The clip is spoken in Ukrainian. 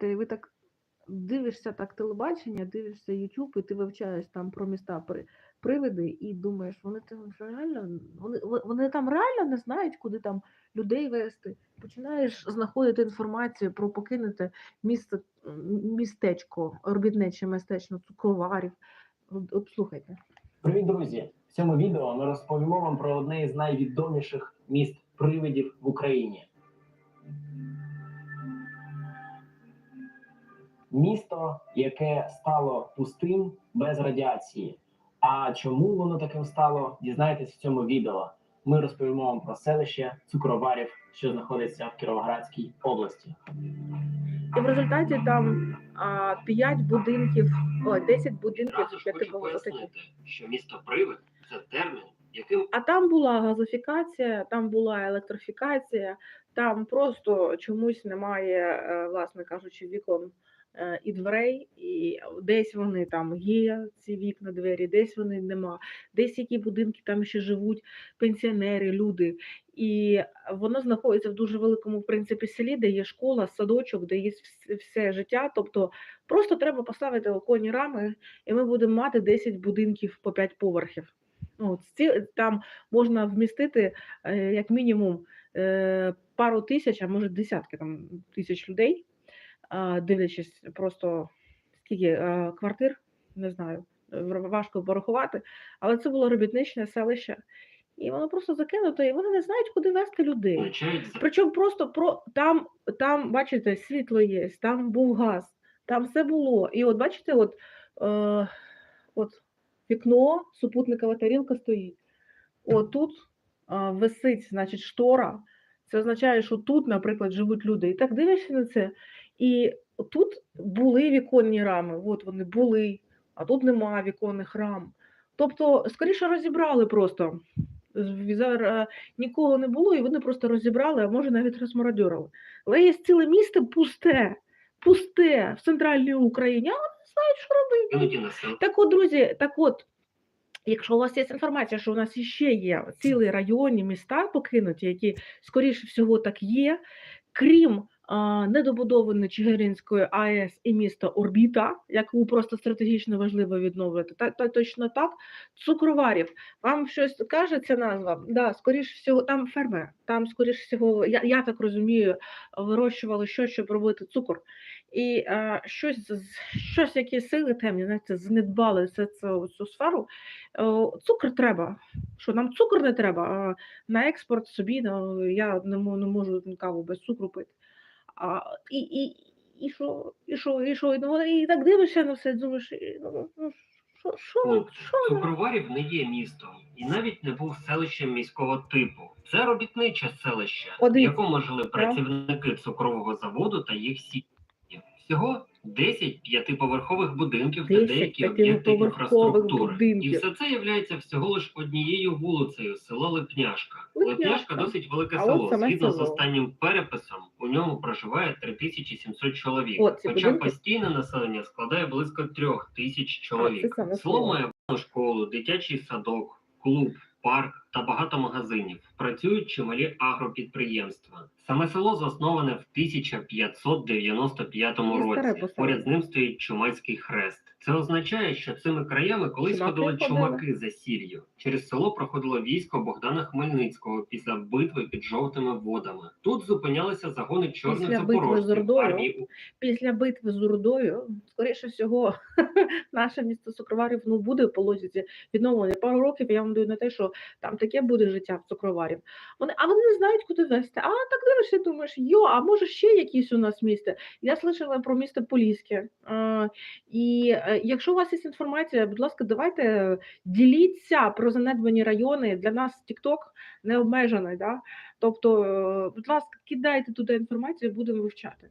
знаєте, ви так дивишся так телебачення, дивишся YouTube, і ти вивчаєш там про міста при, привиди, і думаєш, вони там реально, вони, вони там реально не знають, куди там людей вести. Починаєш знаходити інформацію про покинуте місто, містечко, робітниче містечко, цукроварів. От слухайте. Привіт, друзі! В цьому відео ми розповімо вам про одне із найвідоміших міст привидів в Україні. Місто, яке стало пустим без радіації. А чому воно таким стало, дізнаєтесь в цьому відео. Ми розповімо вам про селище Цукроварів, що знаходиться в Кіровоградській області. І в результаті там а, 5 будинків, о, 10 будинків Одразу ж хочу пояснити, що місто Привид це термін, яким А там була газифікація, там була електрифікація, там просто чомусь немає, е, власне кажучи, вікон е, і дверей, і десь вони там є, ці вікна, двері, десь вони нема, десь які будинки там ще живуть, пенсіонери, люди. І воно знаходиться в дуже великому в принципі селі, де є школа, садочок, де є все життя. Тобто просто треба поставити оконні рами, і ми будемо мати 10 будинків по 5 поверхів. От, там можна вмістити е, як мінімум е, пару тисяч, а може десятки там, тисяч людей, дивлячись просто скільки е, квартир, не знаю, е, важко порахувати, але це було робітничне селище, і воно просто закинуто, і вони не знають, куди вести людей. Причому просто про там, там, бачите, світло є, там був газ, там все було. І от бачите, от, е, от вікно, супутникова тарілка стоїть. От тут е, висить, значить, штора. Це означає, що тут, наприклад, живуть люди. І так дивишся на це. І тут були віконні рами, от вони були, а тут нема віконних рам. Тобто, скоріше розібрали просто. Зараз нікого не було, і вони просто розібрали, а може навіть розмародьорили. Але є ціле місто пусте, пусте в центральній Україні, а вони не знають, що робити. Так от, друзі, так от, якщо у вас є інформація, що у нас іще є цілі районні міста покинуті, які скоріше всього так є, крім а, недобудованої Чигиринської АЕС і міста Орбіта, яку просто стратегічно важливо відновити, та, та точно так, цукроварів. Вам щось каже ця назва? Да, скоріше всього, там фермер, там, скоріше всього, я, я так розумію, вирощували щось, щоб робити цукор. І е, щось, щось, які сили темні, знаєте, знедбали це, цю, цю сферу. Цукор треба. Що нам цукор не треба, а на експорт собі ну, я не, мо- не можу каву без цукру пити. А, і, і, і що, і що, і що, і, ну, і так дивишся на все, думаєш, і, ну, ну, що, що, що, ну? Цукроварів не є містом і навіть не був селищем міського типу. Це робітниче селище, От в якому жили працівники цукрового заводу та їх сім'ї. Всього 10 п'ятиповерхових будинків та 10 деякі об'єкти інфраструктури. І все це є всього лише однією вулицею село Липняшка. Липняшка. Липняшка досить велике А село. Згідно з останнім переписом, у ньому проживає 3700 чоловік. Ці Хоча будинки. постійне населення складає близько трьох тисяч чоловік. Село село. має школу, дитячий садок, клуб, парк та багато магазинів. Працюють чималі агропідприємства. Саме село засноване в 1595 І старе році. Поряд з ним стоїть Чумацький хрест. Це означає, що цими краями колись Чумаки ходили чумаки за сір'ю. Через село проходило військо Богдана Хмельницького після битви під жовтими водами. Тут зупинялися загони чорних Після битви з після битви з Урдою, скоріше всього, наше місто Цукроварів ну, буде по логіці відновлення. Пару років я вам даю на те, що там таке буде життя в Цукроварів. Вони, а вони не знають, куди вести. А так дивишся, думаєш, йо, а може ще якісь у нас місто? Я слышала про місто Поліське. Е, і е, якщо у вас є інформація, будь ласка, давайте діліться про занедбані райони. Для нас TikTok не обмежений. Да? Тобто, е, будь ласка, кидайте туди інформацію, будемо вивчати.